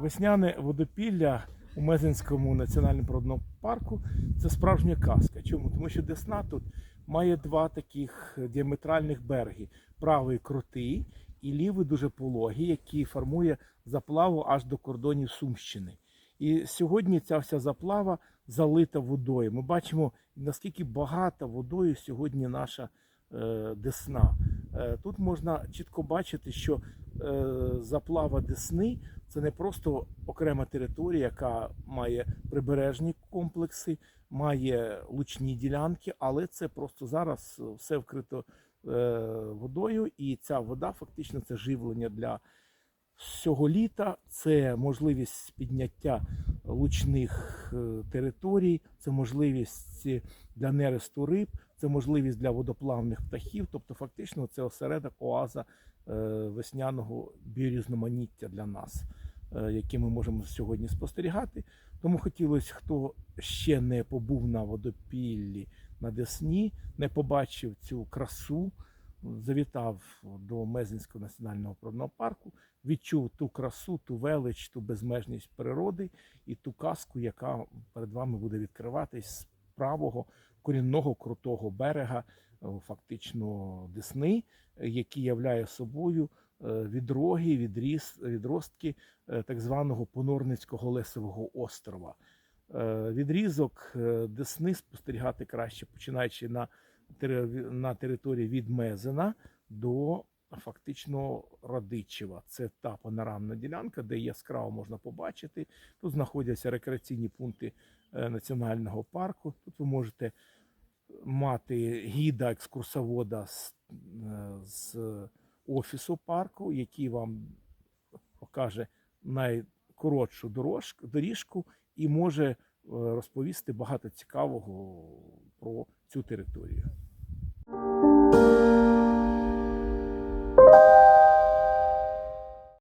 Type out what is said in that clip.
Весняне водопілля у Мезенському національному природному парку це справжня казка. Чому? Тому що Десна тут має два таких діаметральних береги: правий крутий і лівий дуже пологий, який формує заплаву аж до кордонів Сумщини. І сьогодні ця вся заплава залита водою. Ми бачимо, наскільки багата водою сьогодні наша е, Десна. Е, Тут можна чітко бачити, що е, заплава Десни це не просто окрема територія, яка має прибережні комплекси, має лучні ділянки, але це просто зараз все вкрито е, водою, і ця вода фактично це живлення для всього літа. Це можливість підняття лучних е, територій, це можливість для нересту риб, це можливість для водоплавних птахів. Тобто, фактично, це осередок оаза е, весняного біорізноманіття для нас, е, яке ми можемо сьогодні спостерігати. Тому хотілося, хто ще не побув на водопіллі на Десні, не побачив цю красу, завітав до Мезенського національного природного парку, відчув ту красу, ту велич, ту безмежність природи і ту казку, яка перед вами буде відкриватись з правого корінного крутого берега, е, фактично Десни, який являє собою е, відроги, відріз, відростки е, так званого Понорницького Лесового острова. Відрізок Десни спостерігати краще, починаючи на, на території від Мезена до фактично Радичева. Це та панорамна ділянка, де яскраво можна побачити. Тут знаходяться рекреаційні пункти е, національного парку. Тут ви можете мати гіда екскурсовода з, е, з офісу парку, який вам покаже найкоротшу дорожку, доріжку і може е, розповісти багато цікавого про цю територію.